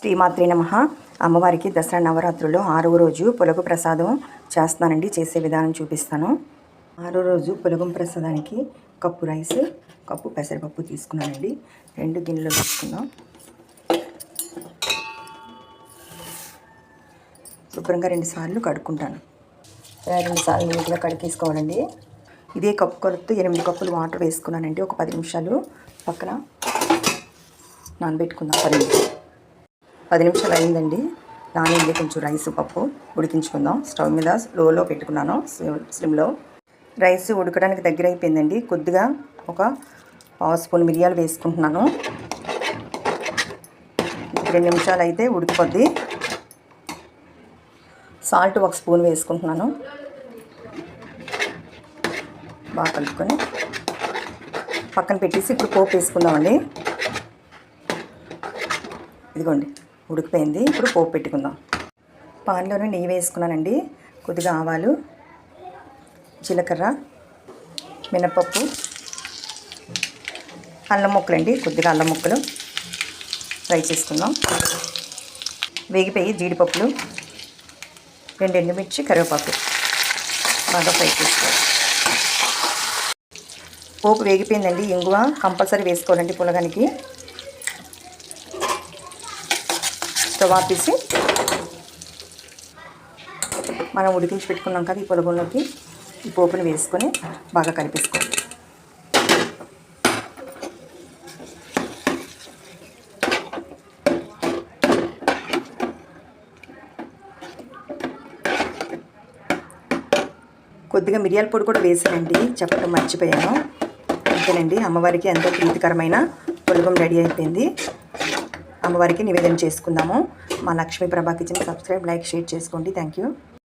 శ్రీమాత్రి నమ. అమ్మవారికి దసరా నవరాత్రుల్లో ఆరవ రోజు పులగు ప్రసాదం చేస్తానండి చేసే విధానం చూపిస్తాను. ఆరో రోజు పులగం ప్రసాదానికి కప్పు రైస్ కప్పు పెసరపప్పు తీసుకున్నానండి. రెండు గిన్నెలు తీసుకున్నాం శుభ్రంగా రెండు సార్లు కడుక్కుంటాను. రెండుసార్లు రెండు సార్లు నీట్గా కడిగేసుకోవాలండి. ఇదే కప్పు కొలుతూ ఎనిమిది కప్పులు వాటర్ వేసుకున్నానండి. ఒక పది నిమిషాలు పక్కన నానబెట్టుకుందాం. పది నిమిషాలు. పది నిమిషాలు అయిందండి. నానింది కొంచెం రైస్ పప్పు ఉడికించుకుందాం. స్టవ్ మీద లోలో పెట్టుకున్నాను స్లిమ్- స్లిమ్లో. రైస్ ఉడకడానికి దగ్గర అయిపోయిందండి. కొద్దిగా ఒక పావు స్పూన్ మిరియాలు వేసుకుంటున్నాను. రెండు నిమిషాలు అయితే ఉడికిపోద్ది. సాల్ట్ ఒక స్పూన్ వేసుకుంటున్నాను. బాగా కలుపుకొని పక్కన పెట్టేసి ఇప్పుడు పోపు వేసుకుందామండి. ఇదిగోండి. ఉడికిపోయింది. ఇప్పుడు పోపు పెట్టుకుందాం. పాన్లోనే నెయ్యి వేసుకున్నానండి. కొద్దిగా ఆవాలు జీలకర్ర మినపప్పు అల్లం ముక్కలు అండి. కొద్దిగా అల్లం ముక్కలు ఫ్రై చేసుకుందాం. వేగిపోయి జీడిపప్పులు రెండు ఎండుమిర్చి కరివేపాకు బాగా ఫ్రై చేసుకోవాలి. పోపు వేగిపోయిందండి. ఇంగువ కంపల్సరీ వేసుకోవాలండి పులగానికి. స్టవ్ ఆపేసి మనం ఉడికించి పెట్టుకున్నాం కదా ఈ పొలగంలోకి ఈ పోపుని వేసుకొని బాగా కనిపిస్తుంది కొద్దిగా మిరియాల పొడి కూడా వేసానండి చెప్పడం మర్చిపోయాను. అంతేనండి అమ్మవారికి ఎంతో ప్రీతికరమైన పొలగం రెడీ అయిపోయింది. అమ్మవారికి నివేదన చేసుకుందాము. మా Lakshmi Prabha kitchen subscribe like share చేసుకోండి. Thank you